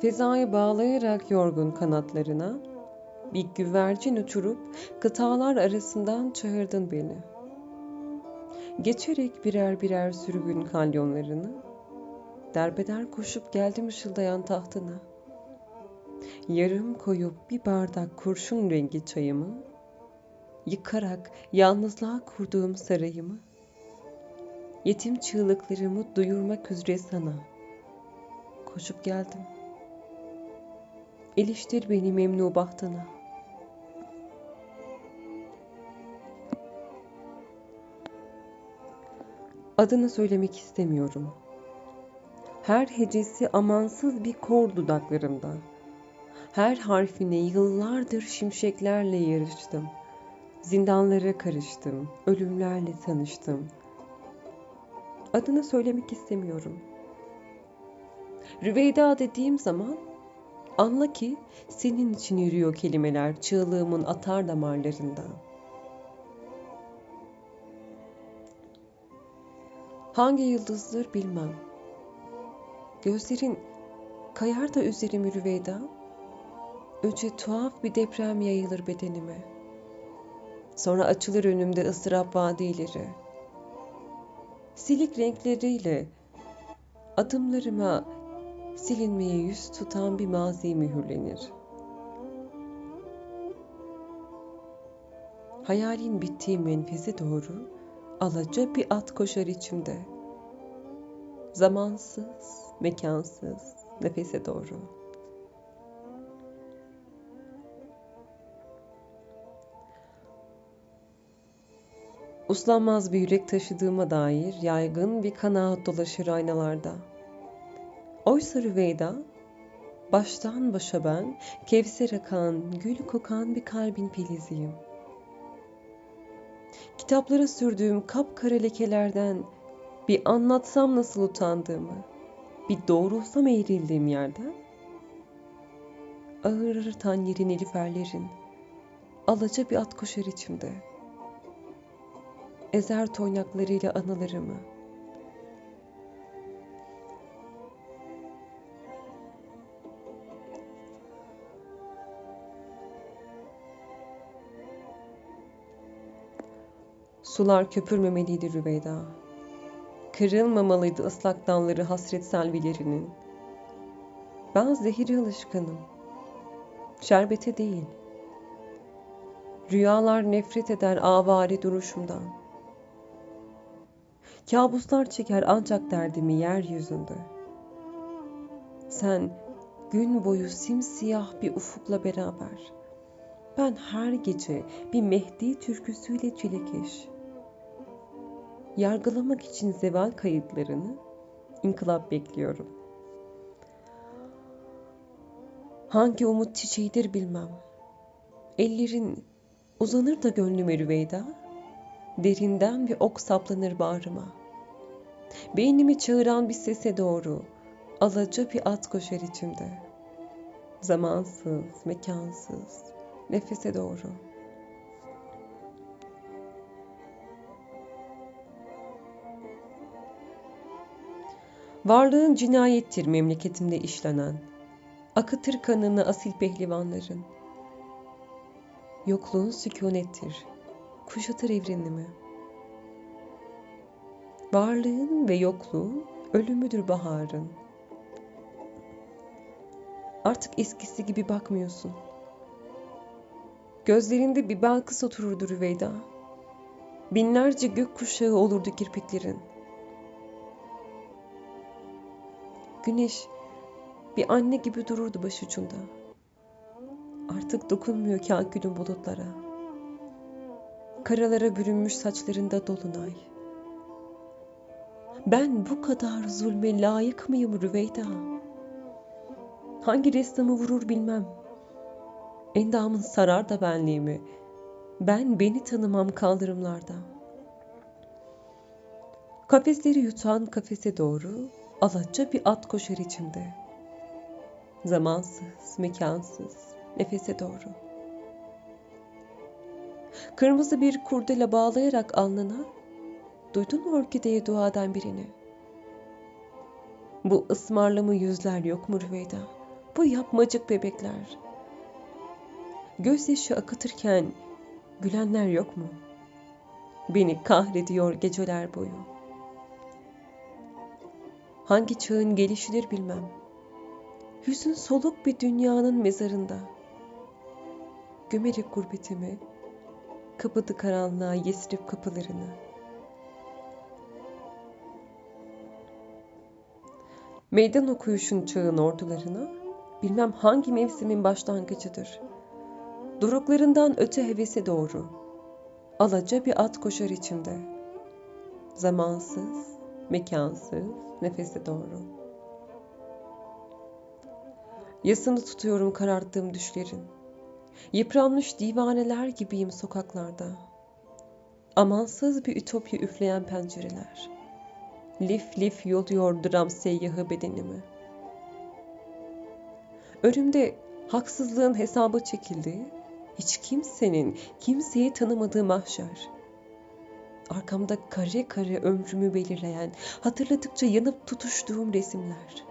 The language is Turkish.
Fezayı bağlayarak yorgun kanatlarına, bir güvercin uçurup kıtalar arasından çağırdın beni. Geçerek birer birer sürgün kalyonlarını, derbeder koşup geldim ışıldayan tahtına. Yarım koyup bir bardak kurşun rengi çayımı, yıkarak yalnızlığa kurduğum sarayımı, yetim çığlıklarımı duyurmak üzere sana koşup geldim. İliştir beni memnu bahtına. Adını söylemek istemiyorum. Her hecesi amansız bir kor dudaklarımda. Her harfine yıllardır şimşeklerle yarıştım. Zindanlara karıştım, ölümlerle tanıştım. Adını söylemek istemiyorum. Rüveyda dediğim zaman anla ki senin için yürüyor kelimeler çığlığımın atar damarlarında. Hangi yıldızdır bilmem. Gözlerin kayar da üzerime Rüveyda. Önce tuhaf bir deprem yayılır bedenime. Sonra açılır önümde ıstırap vadileri. Silik renkleriyle adımlarıma silinmeye yüz tutan bir mazi mühürlenir. Hayalin bittiği menfeze doğru alaca bir at koşar içimde. Zamansız, mekansız, nefese doğru. Uslanmaz bir yürek taşıdığıma dair yaygın bir kanaat dolaşır aynalarda. Oysa Rüveyda, baştan başa ben, kevser akan, gül kokan bir kalbin filiziyim. Kitaplara sürdüğüm kapkara lekelerden bir anlatsam nasıl utandığımı, bir doğrulsam eğrildiğim yerden, ağır tan yerin eliferlerin, alaca bir at koşar içimde. Ezer toynaklarıyla anılarımı, Sular köpürmemeliydi Rüveyda. Kırılmamalıydı ıslak dalları hasret selvilerinin. Ben zehiri alışkanım. Şerbete değil. Rüyalar nefret eder avari duruşumdan. Kabuslar çeker ancak derdimi yeryüzünde. Sen gün boyu simsiyah bir ufukla beraber. Ben her gece bir Mehdi türküsüyle çilekeş yargılamak için zeval kayıtlarını inkılap bekliyorum. Hangi umut çiçeğidir bilmem. Ellerin uzanır da gönlüme rüveyda, derinden bir ok saplanır bağrıma. Beynimi çağıran bir sese doğru, alaca bir at koşar içimde. Zamansız, mekansız, nefese doğru.'' Varlığın cinayettir memleketimde işlenen. Akıtır kanını asil pehlivanların. Yokluğun sükunettir. Kuşatır evrenimi. Varlığın ve yokluğun ölümüdür baharın. Artık eskisi gibi bakmıyorsun. Gözlerinde bir balkız otururdu Rüveyda. Binlerce gök kuşağı olurdu kirpiklerin.'' Güneş bir anne gibi dururdu başucunda. Artık dokunmuyor kâkülün bulutlara. Karalara bürünmüş saçlarında dolunay. Ben bu kadar zulme layık mıyım Rüveyda? Hangi ressamı vurur bilmem. Endamın sarar da benliğimi. Ben beni tanımam kaldırımlarda. Kafesleri yutan kafese doğru Alaca bir at koşar içimde. Zamansız, mekansız, nefese doğru. Kırmızı bir kurdele bağlayarak alnına, duydun mu orkideye dua eden birini? Bu ısmarlama yüzler yok mu Rüveyda? Yapı yapmacık bebekler. Gözyaşı akıtırken gülenler yok mu? Beni kahrediyor geceler boyu. Hangi çağın gelişidir bilmem. Hüzün soluk bir dünyanın mezarında. Gömerek gurbetimi, kapadı karanlığa yesrip kapılarını. Meydan okuyuşun çağın ordularına, bilmem hangi mevsimin başlangıcıdır. Doruklarından öte hevese doğru, alaca bir at koşar içimde. Zamansız, mekansız, nefese doğru. Yasını tutuyorum kararttığım düşlerin. Yıpranmış divaneler gibiyim sokaklarda. Amansız bir ütopya üfleyen pencereler. Lif lif yoluyor dram seyyahı bedenimi. Önümde haksızlığın hesabı çekildi. Hiç kimsenin kimseyi tanımadığı mahşer. Arkamda kare kare ömrümü belirleyen, hatırladıkça yanıp tutuştuğum resimler.